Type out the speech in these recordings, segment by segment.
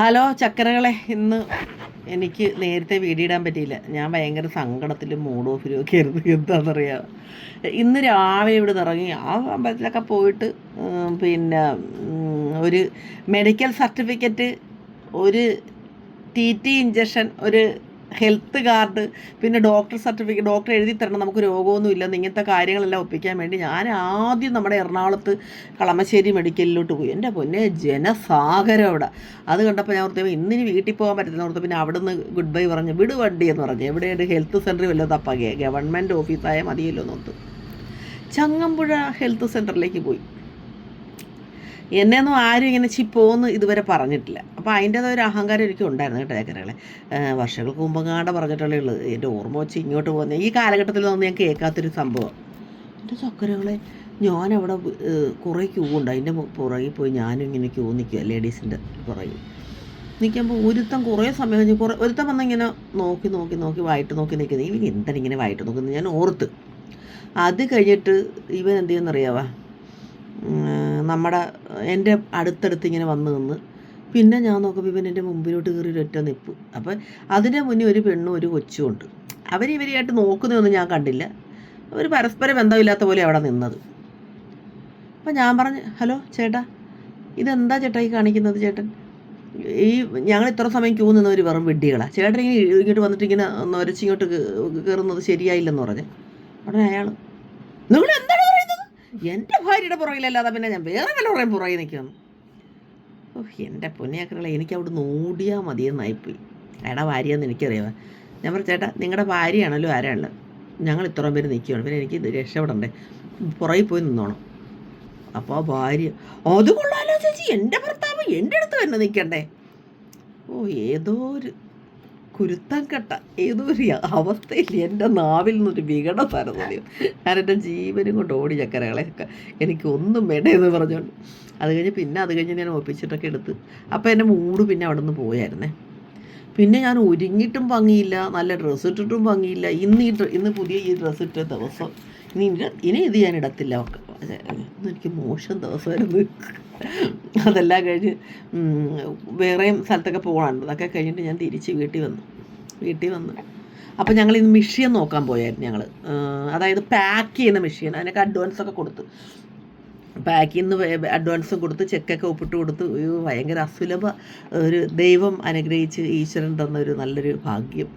Hello ചക്കരകളെ ഇന്ന് എനിക്ക് നേരത്തെ വീഡിയോ ഇടാൻ പറ്റിയില്ല. ഞാൻ ഭയങ്കര സങ്കടത്തിലും മൂഡ് ഓഫിലും ഒക്കെ ആയിരുന്നു. എന്താണെന്നറിയാം ഇന്ന് രാവിലെ ഇവിടെ ഇറങ്ങി. ആ അമ്പലത്തിലൊക്കെ പോയിട്ട് പിന്നെ ഒരു മെഡിക്കൽ സർട്ടിഫിക്കറ്റ് ഒരു ടി ടി ഇഞ്ചക്ഷൻ ഒരു ഹെൽത്ത് കാർഡ് പിന്നെ ഡോക്ടർ സർട്ടിഫിക്കറ്റ് ഡോക്ടർ എഴുതി തരണം നമുക്ക് രോഗമൊന്നും ഇല്ലെന്ന് ഇങ്ങനത്തെ കാര്യങ്ങളെല്ലാം ഒപ്പിക്കാൻ വേണ്ടി ഞാൻ ആദ്യം നമ്മുടെ എറണാകുളത്ത് കളമശ്ശേരി മെഡിക്കലിലോട്ട് പോയി. എന്റെ പൊന്നെ ജനസാഗരം അവിടെ. അത് കണ്ടപ്പോൾ ഞാൻ ഓർത്തപ്പോൾ ഇന്നിനി വീട്ടിൽ പോകാൻ പറ്റത്തില്ല ഓർത്ത് പിന്നെ അവിടെ നിന്ന് ഗുഡ് ബൈ പറഞ്ഞു വിട് വണ്ടി എന്ന് പറഞ്ഞു. എവിടെയാണ് ഹെൽത്ത് സെന്റർ വല്ലതും തപ്പാകിയ ഗവൺമെന്റ് ഓഫീസായ മതിയല്ലോ എന്നോർത്ത് ചങ്ങമ്പുഴ ഹെൽത്ത് സെന്ററിലേക്ക് പോയി. എന്നെയൊന്നും ആരും ഇങ്ങനെ ചിപ്പോന്ന് ഇതുവരെ പറഞ്ഞിട്ടില്ല. അപ്പോൾ അതിന്റേതായ ഒരു അഹങ്കാരം എനിക്ക് ഉണ്ടായിരുന്നു കേട്ടോ ചക്കരകളെ വർഷങ്ങൾക്ക് മുമ്പങ്ങാണ്ട് പറഞ്ഞിട്ടുള്ളേ ഉള്ളൂ. എന്റെ ഓർമ്മ വെച്ച് ഇങ്ങോട്ട് പോകുന്ന ഈ കാലഘട്ടത്തിൽ കാലഘട്ടത്തിലൊന്നും ഞാൻ കേൾക്കാത്തൊരു സംഭവം. എന്റെ ചക്കരകളെ ഞാനവിടെ കുറേ ക്യൂ ഉണ്ട്. അതിന്റെ പുറകിൽ പോയി ഞാനും ഇങ്ങനെ ക്യൂ നിൽക്കുക ലേഡീസിന്റെ പുറകിൽ. നിൽക്കുമ്പോൾ ഒരുത്തം കുറേ സമയം കഴിഞ്ഞ് കുറേ ഒരുത്തൻ വന്നിങ്ങനെ നോക്കി നോക്കി നോക്കി വായിട്ട് നോക്കി നിൽക്കുന്നത് ഇവൻ എന്താണ് ഇങ്ങനെ വായിട്ട് നോക്കുന്നത്? ഞാൻ ഓർത്ത്. അത് കഴിഞ്ഞിട്ട് ഇവൻ എന്ത് ചെയ്യുമെന്നറിയാവാ? നമ്മുടെ എന്റെ അടുത്തടുത്ത് ഇങ്ങനെ വന്ന് നിന്ന് പിന്നെ ഞാൻ നോക്കുമ്പോൾ ഇവൻ എന്റെ മുമ്പിലോട്ട് കയറി ഒരൊറ്റ നിപ്പ്. അപ്പം അതിന്റെ മുന്നേ ഒരു പെണ്ണും ഒരു കൊച്ചും ഉണ്ട്. അവർ ഇവരെയായിട്ട് നോക്കുന്നതൊന്നും ഞാൻ കണ്ടില്ല. അവർ പരസ്പര ബന്ധമില്ലാത്ത പോലെ അവിടെ നിന്നത്. അപ്പം ഞാൻ പറഞ്ഞു ഹലോ ചേട്ടാ ഇതെന്താ ചേട്ടാ ഈ കാണിക്കുന്നത് ചേട്ടൻ? ഈ ഞങ്ങൾ ഇത്ര സമയം ക്യൂ നിന്നവർ വെറും വിഡ്ഢികളാണ് ചേട്ടൻ ഇങ്ങനെ ഇങ്ങോട്ട് വന്നിട്ട് ഇങ്ങനെ ഒരച്ചിങ്ങോട്ട് കയറുന്നത് ശരിയായില്ലെന്ന് പറഞ്ഞ്. ഉടനെ അയാൾ നിങ്ങൾ എന്താണ് എന്റെ ഭാര്യയുടെ പുറകിലല്ലാതെ പിന്നെ ഞാൻ വേറെ വല്ലവരുടെയും പുറകിൽ നിൽക്കുന്നു ഓഹ് എന്റെ പൊന്നിയാക്കളെ എനിക്ക് അവിടെ ഓടിയാൽ മതിയെന്നായിപ്പോയി എടാ ഭാര്യയെന്ന് എനിക്കറിയാം. ഞാൻ പറഞ്ഞു ചേട്ടാ നിങ്ങളുടെ ഭാര്യയാണല്ലോ ആരാണല്ലോ ഞങ്ങൾ ഇത്രയും പേര് നിൽക്കുകയാണ്. പിന്നെ എനിക്ക് രക്ഷപ്പെടണ്ടേ? പുറകിൽ പോയി നിന്നോണം. അപ്പോൾ ഭാര്യ അത് കൊള്ളാലോ ചേച്ചി എന്റെ ഭർത്താവ് എന്റെ അടുത്ത് തന്നെ നിൽക്കണ്ടേ? ഓ ഏതോ ഒരു കുരുത്തം കെട്ട ഏതോ ഒരു അവസ്ഥയിൽ എന്റെ നാവിൽ നിന്നൊരു വികട തരുന്നത് ഞാൻ എന്റെ ജീവനും കൊണ്ട് ഓടി ചക്കരകളെയൊക്കെ എനിക്ക് ഒന്നും വേണ്ട പറഞ്ഞുകൊണ്ട്. അത് കഴിഞ്ഞ് പിന്നെ അത് കഴിഞ്ഞ് ഞാൻ ഒപ്പിച്ചിട്ടൊക്കെ എടുത്ത്. അപ്പോൾ എന്റെ മൂട് പിന്നെ അവിടെ നിന്ന് പോയായിരുന്നേ. പിന്നെ ഞാൻ ഒരുങ്ങിയിട്ടും ഭംഗിയില്ല നല്ല ഡ്രസ്സ് ഇട്ടിട്ടും ഭംഗിയില്ല. ഇന്ന് ഈ ഇന്ന് പുതിയ ഈ ഡ്രസ്സ് ഇട്ട ദിവസം ഇനി ഇനി- ഇത് ഞാൻ ഇടത്തില്ല. എനിക്ക് മോശം ദിവസമായിരുന്നു. അതെല്ലാം കഴിഞ്ഞ് വേറെയും സ്ഥലത്തൊക്കെ പോകണം അതൊക്കെ കഴിഞ്ഞിട്ട് ഞാൻ തിരിച്ച് വീട്ടിൽ വന്നു. വീട്ടിൽ വന്നു. അപ്പോൾ ഞങ്ങൾ ഇന്ന് മെഷീൻ നോക്കാൻ പോയായിരുന്നു ഞങ്ങൾ അതായത് പാക്ക് ചെയ്യുന്ന മെഷീൻ അതിനൊക്കെ അഡ്വാൻസ് ഒക്കെ കൊടുത്ത്. പാക്ക് നിന്ന് അഡ്വാൻസും കൊടുത്ത് ചെക്കൊക്കെ ഒപ്പിട്ട് കൊടുത്ത് ഭയങ്കര അസുലഭ ഒരു ദൈവം അനുഗ്രഹിച്ച് ഈശ്വരൻ തന്ന ഒരു നല്ലൊരു ഭാഗ്യം.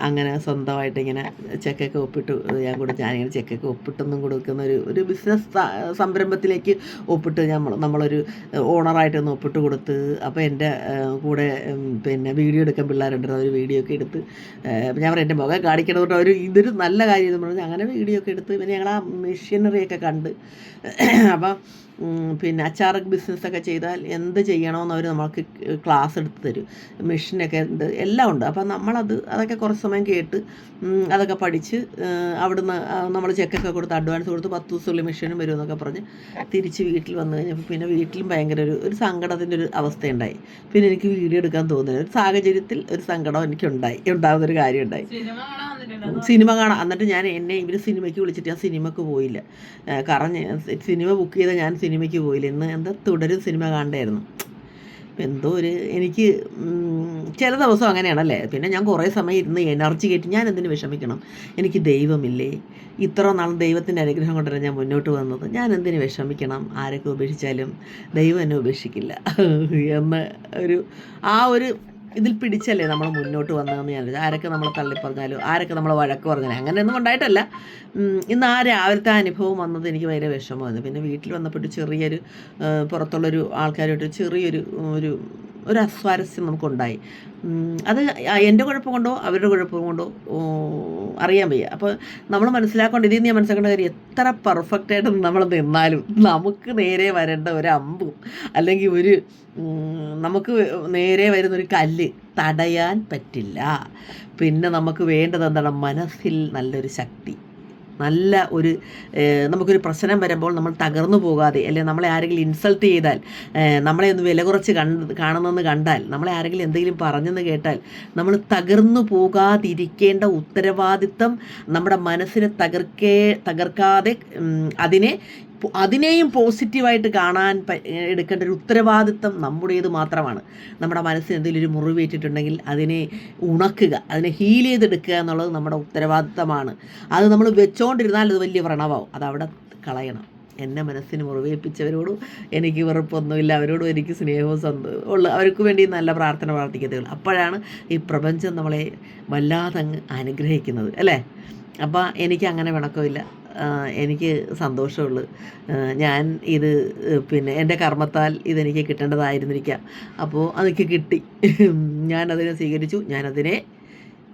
അങ്ങനെ സ്വന്തമായിട്ട് ഇങ്ങനെ ചെക്കൊക്കെ ഒപ്പിട്ട് ഞാൻ കൂടെ ഞാനിങ്ങനെ ചെക്കൊക്കെ ഒപ്പിട്ടൊന്നും കൊടുക്കുന്ന ഒരു ഒരു ബിസിനസ് സംരംഭത്തിലേക്ക് ഒപ്പിട്ട് നമ്മൾ നമ്മളൊരു ഓണറായിട്ടൊന്ന് ഒപ്പിട്ട് കൊടുത്ത് അപ്പോൾ എന്റെ കൂടെ പിന്നെ വീഡിയോ എടുക്കാൻ പിള്ളേരുണ്ടായിരുന്നു അവർ വീഡിയോ ഒക്കെ എടുത്ത് ഞാൻ പറയാം എന്റെ മുഖം കാണിക്കണതുകൊണ്ട് അവർ ഇതൊരു നല്ല കാര്യം എന്ന് പറഞ്ഞു അങ്ങനെ വീഡിയോ ഒക്കെ എടുത്ത് പിന്നെ ഞങ്ങൾ ആ മെഷീനറിയൊക്കെ കണ്ട് അപ്പം ഉം, പിന്നെ അച്ചാർ ബിസിനസ്സൊക്കെ ചെയ്താൽ എന്ത് ചെയ്യണമെന്ന് അവർ നമ്മൾക്ക് ക്ലാസ് എടുത്ത് തരും. മെഷീനൊക്കെ ഉണ്ട് എല്ലാം ഉണ്ട്. അപ്പം നമ്മളത് അതൊക്കെ കുറച്ച് സമയം കേട്ട് അതൊക്കെ പഠിച്ച് അവിടുന്ന് നമ്മൾ ചെക്കൊക്കെ കൊടുത്ത് അഡ്വാൻസ് കൊടുത്ത് പത്ത് ദിവസമുള്ള മെഷീനും വരും എന്നൊക്കെ പറഞ്ഞ് തിരിച്ച് വീട്ടിൽ വന്നു കഴിഞ്ഞപ്പോൾ പിന്നെ വീട്ടിലും ഭയങ്കര ഒരു ഒരു സങ്കടത്തിന്റെ ഒരു അവസ്ഥയുണ്ടായി. പിന്നെ എനിക്ക് വീഡിയോ എടുക്കാൻ തോന്നുന്നില്ല ഒരു സാഹചര്യത്തിൽ ഒരു സങ്കടം എനിക്കുണ്ടായി ഉണ്ടാകുന്നൊരു കാര്യം ഉണ്ടായി സിനിമ കാണാം എന്നിട്ട് ഞാൻ എന്നെ ഇവർ സിനിമയ്ക്ക് വിളിച്ചിട്ട് ഞാൻ സിനിമയ്ക്ക് പോയില്ല. കറഞ്ഞ് സിനിമ ബുക്ക് ചെയ്ത ഞാൻ സിനിമയ്ക്ക് പോയില്ല. ഇന്ന് എന്താ തുടരും സിനിമ കാണണ്ടായിരുന്നു. എന്തോ ഒരു എനിക്ക് ചില ദിവസം അങ്ങനെയാണല്ലേ? പിന്നെ ഞാൻ കുറേ സമയം ഇരുന്ന് എനർജി കയറ്റി ഞാൻ എന്തിനു വിഷമിക്കണം? എനിക്ക് ദൈവമില്ലേ? ഇത്ര നാൾ ദൈവത്തിന്റെ അനുഗ്രഹം കൊണ്ടല്ല ഞാൻ മുന്നോട്ട് വന്നത്. ഞാൻ എന്തിനു വിഷമിക്കണം? ആരൊക്കെ ഉപേക്ഷിച്ചാലും ദൈവം എന്നെ ഉപേക്ഷിക്കില്ല. എന്ന ഒരു ആ ഒരു ഇതിൽ പിടിച്ചല്ലേ നമ്മൾ മുന്നോട്ട് വന്നതെന്ന് ഞാൻ. ആരൊക്കെ നമ്മൾ തള്ളിപ്പറഞ്ഞാലും ആരൊക്കെ നമ്മൾ വഴക്ക് പറഞ്ഞാലും അങ്ങനെയൊന്നും ഉണ്ടായിട്ടല്ല ഇന്ന് ആ രാവിലത്തെ അനുഭവം വന്നത് എനിക്ക് ഭയങ്കര വിഷമമായിരുന്നു പിന്നെ വീട്ടിൽ വന്നപ്പോൾ ചെറിയൊരു പുറത്തുള്ളൊരു ആൾക്കാരുമായിട്ട് ചെറിയൊരു ഒരു ഒരു അസ്വാരസ്യം നമുക്കുണ്ടായി. അത് എന്റെ കുഴപ്പം കൊണ്ടോ അവരുടെ കുഴപ്പം കൊണ്ടോ അറിയാൻ വയ്യ. അപ്പോൾ നമ്മൾ മനസ്സിലാക്കേണ്ട ഇതിൽ നിന്ന് ഞാൻ മനസ്സിലാക്കേണ്ട കാര്യം എത്ര പെർഫെക്റ്റായിട്ട് നമ്മൾ നിന്നാലും നമുക്ക് നേരെ വരേണ്ട ഒരു അമ്പും അല്ലെങ്കിൽ ഒരു നമുക്ക് നേരെ വരുന്നൊരു കല്ല് തടയാൻ പറ്റില്ല. പിന്നെ നമുക്ക് വേണ്ടത് എന്താണ്? മനസ്സിൽ നല്ലൊരു ശക്തി. നല്ല ഒരു നമുക്കൊരു പ്രശ്നം വരുമ്പോൾ നമ്മൾ തകർന്നു പോകാതെ അല്ലെങ്കിൽ നമ്മളെ ആരെങ്കിലും ഇൻസൾട്ട് ചെയ്താൽ നമ്മളെ ഒന്ന് വില കുറച്ച് കണ്ട് കാണുന്നെന്ന് കണ്ടാൽ നമ്മളെ ആരെങ്കിലും എന്തെങ്കിലും പറഞ്ഞെന്ന് കേട്ടാൽ നമ്മൾ തകർന്നു പോകാതിരിക്കേണ്ട ഉത്തരവാദിത്തം നമ്മുടെ മനസ്സിനെ തകർക്കേ തകർക്കാതെ അതിനെ അതിനെയും പോസിറ്റീവായിട്ട് കാണാൻ എടുക്കേണ്ട ഒരു ഉത്തരവാദിത്തം നമ്മുടേത് മാത്രമാണ്. നമ്മുടെ മനസ്സിന് എന്തെങ്കിലും ഒരു മുറിവേറ്റിട്ടുണ്ടെങ്കിൽ അതിനെ ഉണക്കുക അതിനെ ഹീൽ ചെയ്തെടുക്കുക എന്നുള്ളത് നമ്മുടെ ഉത്തരവാദിത്തമാണ് അത് നമ്മൾ വെച്ചോണ്ടിരുന്നാൽ അത് വലിയ വ്രണമാവും. അത് അവിടെ കളയണം. എന്നെ മനസ്സിന് മുറിവേൽപ്പിച്ചവരോടും എനിക്ക് വെറുപ്പൊന്നുമില്ല. അവരോടും എനിക്ക് സ്നേഹവും സന്തോ ഉള്ള അവർക്ക് വേണ്ടി നല്ല പ്രാർത്ഥന പ്രാർത്ഥിക്കത്തുള്ളൂ. അപ്പോഴാണ് ഈ പ്രപഞ്ചം നമ്മളെ വല്ലാതെ അനുഗ്രഹിക്കുന്നത് അല്ലേ? അപ്പോൾ എനിക്ക് അങ്ങനെ പിണക്കമില്ല ആഹ് എനിക്ക് സന്തോഷമുള്ളു. ഞാൻ ഇത് പിന്നെ എന്റെ കർമ്മത്താൽ ഇതെനിക്ക് കിട്ടേണ്ടതായിരുന്നിരിക്കാം. അപ്പോൾ അതെനിക്ക് കിട്ടി. ഞാനതിനെ സ്വീകരിച്ചു. ഞാനതിനെ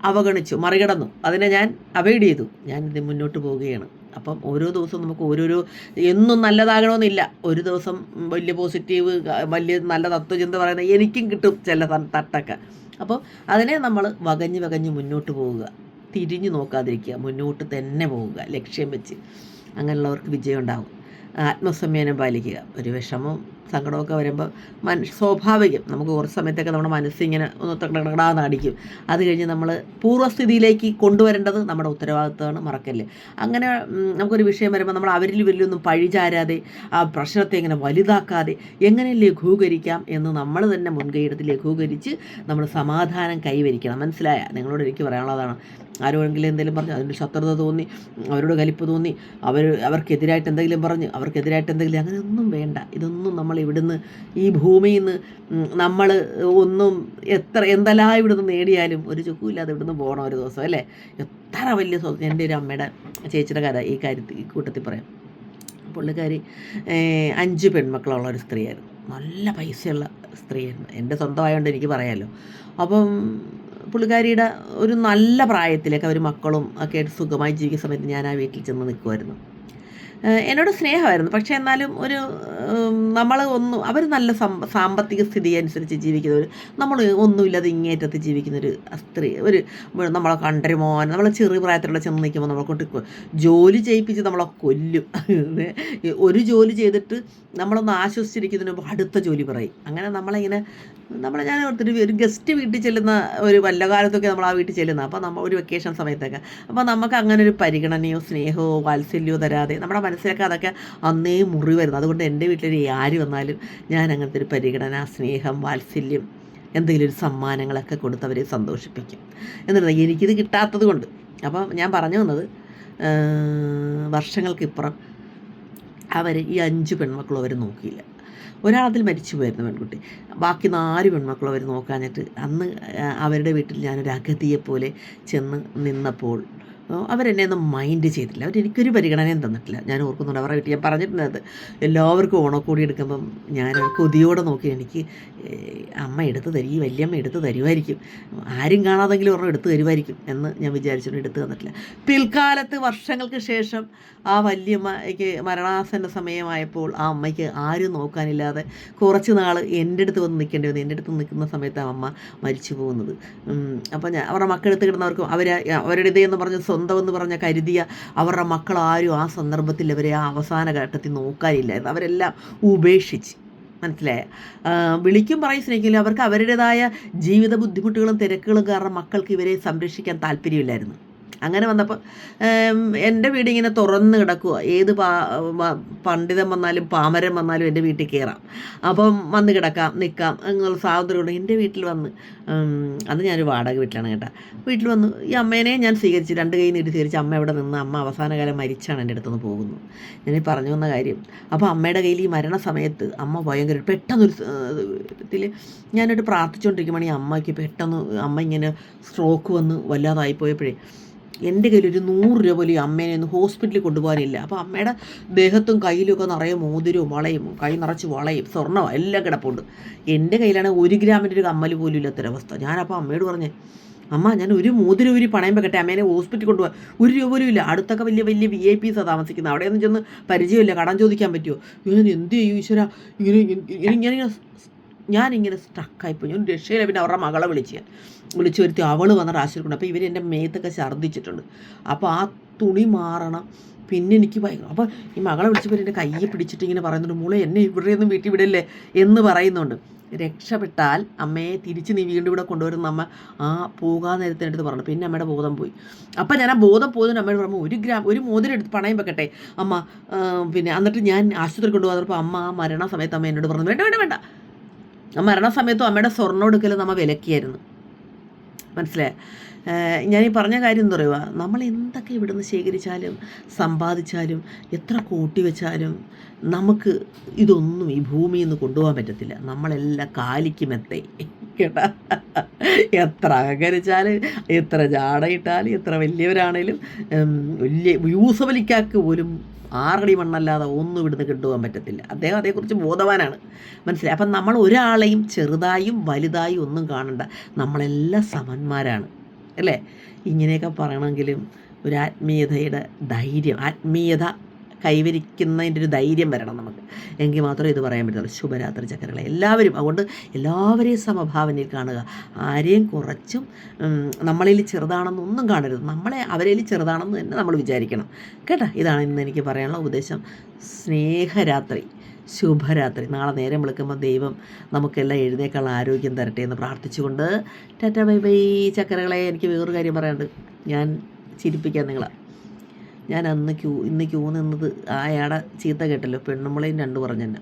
അവഗണിച്ചു മറികടന്നു. അതിനെ ഞാൻ അവൈഡ് ചെയ്തു. ഞാൻ ഇത് മുന്നോട്ട് പോവുകയാണ്. അപ്പം ഓരോ ദിവസവും നമുക്ക് ഓരോരോ എന്നും നല്ലതാകണമെന്നില്ല. ഒരു ദിവസം വലിയ പോസിറ്റീവ് വലിയ നല്ല തത്വചിന്ത പറയുന്ന എനിക്കും കിട്ടും ചില തട്ടൊക്കെ. അപ്പോൾ അതിനെ നമ്മൾ വകഞ്ഞ് വകഞ്ഞ് മുന്നോട്ട് പോവുക. തിരിഞ്ഞു നോക്കാതിരിക്കുക മുന്നോട്ട് തന്നെ പോവുക ലക്ഷ്യം വെച്ച്. അങ്ങനെയുള്ളവർക്ക് വിജയം ഉണ്ടാകും. ആത്മസംയമനം പാലിക്കുക. ഒരു വിഷമവും സങ്കടമൊക്കെ വരുമ്പോൾ മനുഷ്യ സ്വാഭാവികം. നമുക്ക് കുറച്ച് സമയത്തൊക്കെ നമ്മുടെ മനസ്സിങ്ങനെ ഒന്ന് തകടാന്ന് അടിക്കും അത് കഴിഞ്ഞ് നമ്മൾ പൂർവസ്ഥിതിയിലേക്ക് കൊണ്ടുവരേണ്ടത് നമ്മുടെ ഉത്തരവാദിത്തമാണ് മറക്കല്ലേ? അങ്ങനെ നമുക്കൊരു വിഷയം വരുമ്പോൾ നമ്മൾ അവരിൽ വലിയൊന്നും പഴിചാരാതെ ആ പ്രശ്നത്തെ ഇങ്ങനെ വലുതാക്കാതെ എങ്ങനെ ലഘൂകരിക്കാം എന്ന് നമ്മൾ തന്നെ മുൻകൈയെടുത്ത് ലഘൂകരിച്ച് നമ്മൾ സമാധാനം കൈവരിക്കണം. മനസ്സിലായ? നിങ്ങളോട് എനിക്ക് പറയാനുള്ളതാണ്. ആരോടെങ്കിലും എന്തെങ്കിലും പറഞ്ഞു അതിന്റെ ശത്രുത തോന്നി അവരോട് കലിപ്പ് തോന്നി അവർ അവർക്കെതിരായിട്ട് എന്തെങ്കിലും പറഞ്ഞു അവർക്കെതിരായിട്ട് എന്തെങ്കിലും അങ്ങനെയൊന്നും വേണ്ട. ഇതൊന്നും നമ്മൾ ഇവിടുന്ന് ഈ ഭൂമിയിൽ നിന്ന് നമ്മൾ ഒന്നും എത്ര എന്തെല്ലാം ഇവിടുന്ന് നേടിയാലും ഒരു ചുക്കുമില്ലാതെ ഇവിടുന്ന് പോകണം ഒരു ദിവസം അല്ലേ? എത്ര വലിയ സ്വന്തം എന്റെ ഒരു അമ്മയുടെ ചേച്ചിയുടെ കഥ ഈ കാര്യത്തിൽ ഈ കൂട്ടത്തിൽ പറയാം. പുള്ളിക്കാരി അഞ്ച് പെൺമക്കളുള്ള ഒരു സ്ത്രീയായിരുന്നു. നല്ല പൈസയുള്ള സ്ത്രീയായിരുന്നു. എന്റെ സ്വന്തമായതുകൊണ്ട് എനിക്ക് പറയാമല്ലോ അപ്പം പുള്ളിക്കാരിയുടെ ഒരു നല്ല പ്രായത്തിലേക്ക് അവർ മക്കളും ഒക്കെ ആയിട്ട് സുഖമായി ജീവിക്കുന്ന സമയത്ത് ഞാൻ ആ വീട്ടിൽ ചെന്ന് നിൽക്കുമായിരുന്നു എന്നോട് സ്നേഹമായിരുന്നു. പക്ഷേ എന്നാലും ഒരു നമ്മൾ ഒന്നും അവർ നല്ല സാമ്പത്തിക സ്ഥിതി അനുസരിച്ച് ജീവിക്കുന്നവർ നമ്മൾ ഒന്നുമില്ലാതെ ഇങ്ങേറ്റത്ത് ജീവിക്കുന്ന ഒരു സ്ത്രീ ഒരു നമ്മളെ കണ്ടൊരു മോൻ നമ്മളെ ചെറിയ പ്രായത്തിലുള്ള ചെന്ന് നിൽക്കുമ്പോൾ നമ്മളെ കൊണ്ട് ജോലി ചെയ്യിപ്പിച്ച് നമ്മളെ കൊല്ലും. ഒരു ജോലി ചെയ്തിട്ട് നമ്മളൊന്ന് ആശ്വസിച്ചിരിക്കുന്നതിന് മുമ്പ് അടുത്ത ജോലി പറയും. അങ്ങനെ നമ്മളിങ്ങനെ നമ്മളെ ഞാൻ ഓർത്തിട്ട് ഒരു ഗസ്റ്റ് വീട്ടിൽ ചെല്ലുന്ന ഒരു വല്ല കാലത്തൊക്കെ നമ്മൾ ആ വീട്ടിൽ ചെല്ലുന്ന അപ്പോൾ നമ്മൾ ഒരു വെക്കേഷൻ സമയത്തൊക്കെ. അപ്പോൾ നമുക്ക് അങ്ങനെ ഒരു പരിഗണനയോ സ്നേഹമോ വാത്സല്യമോ തരാതെ നമ്മുടെ മനസ്സിലൊക്കെ അതൊക്കെ അന്നേ മുറി വരുന്നു. അതുകൊണ്ട് എന്റെ വീട്ടിൽ ആര് വന്നാലും ഞാൻ അങ്ങനത്തെ ഒരു പരിഗണന സ്നേഹം വാത്സല്യം എന്തെങ്കിലും ഒരു സമ്മാനങ്ങളൊക്കെ കൊടുത്ത് അവരെ സന്തോഷിപ്പിക്കും. എന്നിട്ട് എനിക്കിത് കിട്ടാത്തത് കൊണ്ട് അപ്പം ഞാൻ പറഞ്ഞു വന്നത് വർഷങ്ങൾക്കിപ്പുറം അവർ ഈ അഞ്ച് പെൺമക്കളും അവർ നോക്കിയില്ല. ഒരാളതിൽ മരിച്ചു പോയിരുന്നു പെൺകുട്ടി. ബാക്കി നാല് പെൺമക്കളും അവർ നോക്കാഞ്ഞിട്ട് അന്ന് അവരുടെ വീട്ടിൽ ഞാനൊരു അഗതിയെപ്പോലെ ചെന്ന് നിന്നപ്പോൾ അവരെന്നെ ഒന്നും മൈൻഡ് ചെയ്തില്ല അവരെനിക്കൊരു പരിഗണനയും തന്നിട്ടില്ല. ഞാൻ ഓർക്കുന്നുണ്ട് അവരുടെ വീട്ടിൽ ഞാൻ പറഞ്ഞിട്ടുണ്ട് എല്ലാവർക്കും ഓണക്കോടി എടുക്കുമ്പം ഞാൻ കൊതിയോടെ നോക്കി എനിക്ക് അമ്മ എടുത്ത് തരി വലിയമ്മ എടുത്ത് തരുമായിരിക്കും. ആരും കാണാതെങ്കിലും ഒരെണ്ണം എടുത്ത് തരുമായിരിക്കും എന്ന് ഞാൻ വിചാരിച്ചിട്ട് എടുത്ത് തന്നിട്ടില്ല. പിൽക്കാലത്ത് വർഷങ്ങൾക്ക് ശേഷം ആ വല്യമ്മയ്ക്ക് മരണാസന സമയമായപ്പോൾ ആ അമ്മയ്ക്ക് ആരും നോക്കാനില്ലാതെ കുറച്ച് നാൾ എന്റെ അടുത്ത് വന്ന് നിൽക്കേണ്ടി വന്നു. എന്റെ അടുത്ത് നിൽക്കുന്ന സമയത്ത് അമ്മ മരിച്ചു പോകുന്നത് അപ്പോൾ ഞാൻ അവരുടെ മക്കളെടുത്ത് കിടന്നവർക്കും അവർ അവരുടെ എന്ന് പറഞ്ഞ് സ്വന്തം എന്ന് പറഞ്ഞ കരുതിയ അവരുടെ മക്കൾ ആരും ആ സന്ദർഭത്തിൽ അവരെ ആ അവസാന ഘട്ടത്തിൽ നോക്കാനില്ലായിരുന്നു. അവരെല്ലാം ഉപേക്ഷിച്ച്. മനസ്സിലായ? വിളിക്കും പറയും സ്നേഹിക്കില്ല. അവർക്ക് അവരുടേതായ ജീവിത ബുദ്ധിമുട്ടുകളും തിരക്കുകളും കാരണം മക്കൾക്ക് ഇവരെ സംരക്ഷിക്കാൻ താല്പര്യമില്ലായിരുന്നു. അങ്ങനെ വന്നപ്പോൾ എന്റെ വീട് ഇങ്ങനെ തുറന്ന് കിടക്കുക ഏത് പാ പണ്ഡിതം പണ്ഡിതൻ വന്നാലും പാമരം വന്നാലും എന്റെ വീട്ടിൽ കയറാം അപ്പം വന്ന് കിടക്കാം നിൽക്കാം എന്നുള്ള സ്വാതന്ത്ര്യമുണ്ട്. എന്റെ വീട്ടിൽ വന്ന് അത് ഞാനൊരു വാടക വീട്ടിലാണ് കേട്ടോ. വീട്ടിൽ വന്ന് ഈ അമ്മേനെ ഞാൻ സ്വീകരിച്ച്. രണ്ട് കൈ നീട്ടി സ്വീകരിച്ച് അമ്മ അവിടെ നിന്ന് അമ്മ അവസാനകാലം മരിച്ചാണ് എന്റെ അടുത്തുനിന്ന് പോകുന്നത്. ഞാൻ പറഞ്ഞു വന്ന കാര്യം അപ്പോൾ അമ്മയുടെ കയ്യിൽ ഈ മരണ സമയത്ത് അമ്മ ഭയങ്കര പെട്ടെന്നൊരു ഇതിൽ ഞാനൊരു പ്രാർത്ഥിച്ചുകൊണ്ടിരിക്കുമ്പോൾ ഈ അമ്മയ്ക്ക് പെട്ടെന്ന് അമ്മ ഇങ്ങനെ സ്ട്രോക്ക് വന്ന് വല്ലാതായി പോയപ്പോഴേ എന്റെ കയ്യിൽ ഒരു നൂറ് രൂപ പോലും അമ്മേനെ ഒന്ന് ഹോസ്പിറ്റലിൽ കൊണ്ടുപോകാനില്ല അപ്പോൾ അമ്മയുടെ ദേഹത്തും കയ്യിലുമൊക്കെ നിറയെ മോതിരവും വളയും കൈ നിറച്ച് വളയും സ്വർണവും എല്ലാം കിടപ്പുണ്ട് എന്റെ കയ്യിലാണ് ഒരു ഗ്രാമിന്റെ ഒരു കമ്മൽ പോലും ഇല്ലാത്തൊരവസ്ഥ ഞാനപ്പോൾ അമ്മയോട് പറഞ്ഞു അമ്മ ഞാൻ ഒരു മോതിരം ഒരു പണയം വെക്കട്ടെ അമ്മേനെ ഹോസ്പിറ്റലിൽ കൊണ്ടുപോകാൻ ഒരു രൂപ പോലും ഇല്ല അടുത്തൊക്കെ വലിയ വലിയ വി ഐ പീസാണ് താമസിക്കുന്നത് അവിടെയൊന്നും ചെന്ന് പരിചയമില്ല കടം ചോദിക്കാൻ പറ്റുമോ ഞാൻ എന്ത് ചെയ്യും ഈശ്വര ഇങ്ങനെ ഇങ്ങനെ ഞാനിങ്ങനെ സ്റ്റക്കായിപ്പോയി ഞാൻ രക്ഷയില്ല പിന്നെ അവരുടെ മകളെ വിളിച്ച് വിളിച്ചു വരുത്തി അവൾ വന്ന റാശിരിക്കൊണ്ട് അപ്പോൾ ഇവർ എന്റെ മേത്തൊക്കെ ഛർദ്ദിച്ചിട്ടുണ്ട്. അപ്പോൾ ആ തുണി മാറണം. പിന്നെ എനിക്ക് ഭയങ്കര അപ്പോൾ ഈ മകളെ വിളിച്ചപ്പോൾ എന്റെ കയ്യെ പിടിച്ചിട്ട് ഇങ്ങനെ പറയുന്നുണ്ട് മോളെ എന്നെ ഇവിടെയൊന്നും വീട്ടിൽ വിടല്ലേ? എന്ന് പറയുന്നുണ്ട്. രക്ഷപ്പെട്ടാൽ അമ്മയെ തിരിച്ച് നീ വീണ്ടും ഇവിടെ കൊണ്ടുവരുന്ന അമ്മ ആ പോകാൻ നേരത്തെ എടുത്ത് പറഞ്ഞു. പിന്നെ അമ്മയുടെ ബോധം പോയി. അപ്പം ഞാൻ ആ ബോധം പോയതിന് അമ്മയോട് പറഞ്ഞു ഒരു ഗ്രാം ഒരു മോതിരം എടുത്ത് പണയം വെക്കട്ടെ? അമ്മ പിന്നെ എന്നിട്ട് ഞാൻ ആശുപത്രി കൊണ്ടുപോകാത്തപ്പോൾ അമ്മ ആ മരണ സമയത്ത് അമ്മ എന്നോട് പറഞ്ഞു വേണ്ട വേണ്ട വേണ്ട. ആ മരണ സമയത്തും അമ്മയുടെ സ്വർണം എടുക്കൽ നമ്മ വിലക്കിയായിരുന്നു. മനസ്സിലായി? ഞാൻ ഈ പറഞ്ഞ കാര്യം എന്താ പറയുക നമ്മൾ എന്തൊക്കെ ഇവിടുന്ന് ശേഖരിച്ചാലും സമ്പാദിച്ചാലും എത്ര കൂട്ടി വെച്ചാലും നമുക്ക് ഇതൊന്നും ഈ ഭൂമിയിൽ നിന്ന് കൊണ്ടുപോകാൻ പറ്റത്തില്ല. നമ്മളെല്ലാം കാലിക്ക് മെത്തേ. കേട്ടാ? എത്ര അഹകരിച്ചാലും എത്ര ജാടയിട്ടാലും എത്ര വലിയവരാണേലും വലിയ യൂസബലിക്കാക്ക് പോലും ആറടി മണ്ണല്ലാതെ ഒന്നും ഇവിടുന്ന് കിട്ടുവാൻ പറ്റത്തില്ല. അദ്ദേഹം അതേക്കുറിച്ച് ബോധവാനാണ്. മനസ്സിലായി? അപ്പം നമ്മൾ ഒരാളെയും ചെറുതായും വലുതായും ഒന്നും കാണണ്ട. നമ്മളെല്ലാം സമന്മാരാണ്. അല്ലേ? ഇങ്ങനെയൊക്കെ പറയണമെങ്കിലും ഒരു ആത്മീയതയുടെ ധൈര്യം ആത്മീയത കൈവരിക്കുന്നതിന്റെ ഒരു ധൈര്യം വരണം നമുക്ക്. എങ്കിൽ മാത്രമേ ഇത് പറയാൻ പറ്റുള്ളൂ ശുഭരാത്രി ചക്കരകളെ എല്ലാവരും അതുകൊണ്ട് എല്ലാവരെയും സമഭാവനയിൽ കാണുക. ആരെയും കുറച്ചും നമ്മളിൽ ചെറുതാണെന്നൊന്നും കാണരുത്. നമ്മളെ അവരിൽ ചെറുതാണെന്ന് തന്നെ നമ്മൾ വിചാരിക്കണം. കേട്ടോ? ഇതാണ് ഇന്ന് എനിക്ക് പറയാനുള്ള ഉപദേശം. സ്നേഹരാത്രി ശുഭരാത്രി. നാളെ നേരം വിളിക്കുമ്പോൾ ദൈവം നമുക്കെല്ലാം എഴുന്നേക്കാനുള്ള ആരോഗ്യം തരട്ടെ എന്ന് പ്രാർത്ഥിച്ചുകൊണ്ട് ടാറ്റ ബൈ ബൈ ചക്കരകളെ എനിക്ക് വേറൊരു കാര്യം പറയാനുണ്ട്. ഞാൻ ചിരിപ്പിക്കാം നിങ്ങളെ. ഞാൻ അന്ന് ക്യൂ ഇന്ന് ക്യൂ നിന്നത് ആയാടെ ചീത്ത കേട്ടല്ലോ. പെണ്ണുമ്പളേയും രണ്ട് പറഞ്ഞെന്നെ.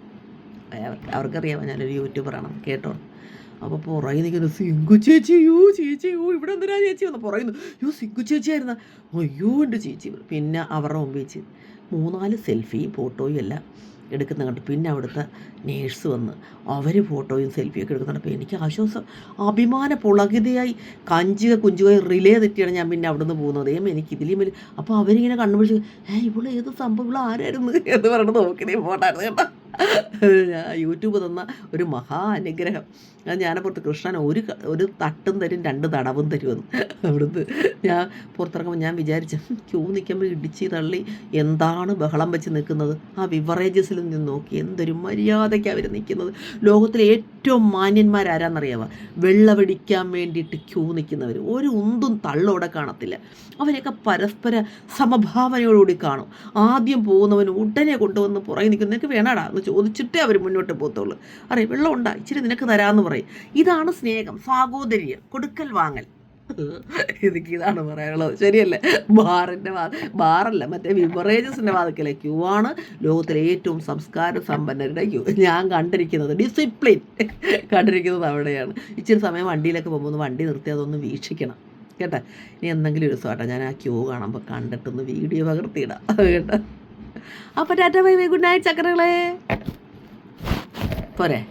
അവർക്ക് അവർക്കറിയാമോ ഞാനൊരു യൂട്യൂബറാണ്. കേട്ടോ? അപ്പോൾ പുറകിൽ നിൽക്കുന്നു സിങ്കു ചേച്ചി യോ ചേച്ചി യോ ഇവിടെ എന്തിനാ ചേച്ചി വന്ന് പുറയുന്നു യോ സിങ്കു ചേച്ചി ആയിരുന്ന അയ്യോ എന്റെ ചേച്ചി. പിന്നെ അവരുടെ മുമ്പ് ചേച്ചി മൂന്നാൽ സെൽഫിയും ഫോട്ടോയും എല്ലാം എടുക്കുന്ന കണ്ടു പിന്നെ അവിടുത്തെ നേഴ്സ് വന്ന് അവർ ഫോട്ടോയും സെൽഫിയൊക്കെ എടുക്കുന്നുണ്ട്. എനിക്ക് ആശ്വാസം അഭിമാന പുളകിതയായി കഞ്ചിക കുഞ്ചുക റിലേ തെറ്റിയാണ് ഞാൻ പിന്നെ അവിടെ നിന്ന് പോകുന്നത്. ഏം എനിക്ക് ഇതിലും വലിയ അപ്പോൾ അവരിങ്ങനെ കണ്ണുപിടിച്ച് ഏ ഇവിടെ ഏത് സംഭവം? ഇവിടെ ആരായിരുന്നു? എന്ന് പറഞ്ഞിട്ട് നോക്കി പോട്ടായിരുന്നു കേട്ടോ. യൂട്യൂബ് തന്ന ഒരു മഹാ അനുഗ്രഹം. അത് ഞാനപ്പുറത്ത് കൃഷ്ണൻ ഒരു ഒരു തട്ടും തരും രണ്ട് തടവും തരുമെന്ന് അവിടുന്ന് ഞാൻ പുറത്തിറങ്ങുമ്പോൾ ഞാൻ വിചാരിച്ചു ക്യൂ നിൽക്കുമ്പോൾ ഇടിച്ച് തള്ളി എന്താണ് ബഹളം വെച്ച് നിൽക്കുന്നത്? ആ വിവറേജസിൽ നിന്ന് നോക്കി എന്തൊരു മര്യാദയ്ക്ക് അവർ നിൽക്കുന്നത്? ലോകത്തിലെ ഏറ്റവും മാന്യന്മാരാരാന്നറിയാവുക വെള്ളമടിക്കാൻ വേണ്ടിയിട്ട് ക്യൂ നിൽക്കുന്നവർ ഒരു ഉന്തും തള്ളോടെ കാണത്തില്ല. അവരെയൊക്കെ പരസ്പര സമഭാവനയോടുകൂടി കാണും. ആദ്യം പോകുന്നവൻ ഉടനെ കൊണ്ടുവന്ന് പുറകെ നിൽക്കുന്നതൊക്കെ വേണടാ എന്ന് ചോദിച്ചിട്ടേ അവർ മുന്നോട്ട് പോകത്തുള്ളൂ. അറിയാം വെള്ളം ഉണ്ടാ? ഇച്ചിരി നിനക്ക് തരാമെന്ന് പറയും ഇതാണ് സ്നേഹം സാഹോദര്യം കൊടുക്കൽ വാങ്ങൽ. എനിക്ക് ഇതാണ് പറയാനുള്ളത്. ശരിയല്ലേ? ബാറിന്റെ വാ ബാറല്ല മറ്റേ ബിവറേജസിന്റെ വാതിക്കലെ. ക്യൂ ആണ് ലോകത്തിലെ ഏറ്റവും സംസ്കാര സമ്പന്നരുടെ ക്യൂ. ഞാൻ കണ്ടിരിക്കുന്നത് ഡിസിപ്ലിൻ. കണ്ടിരിക്കുന്നത് അവിടെയാണ്. ഇച്ചിരി സമയം വണ്ടിയിലൊക്കെ പോകുമ്പോൾ വണ്ടി നിർത്തി അതൊന്ന് വീക്ഷിക്കണം. കേട്ടോ? ഇനി എന്തെങ്കിലും ഒരു ദിവസം ഞാൻ ആ ക്യൂ കാണുമ്പോൾ കണ്ടിട്ടൊന്ന് വീഡിയോ പകർത്തിയിടാം. കേട്ടോ? അപ്പോൾ tata bye bye. Good night ചക്കരകളെ പോരെ.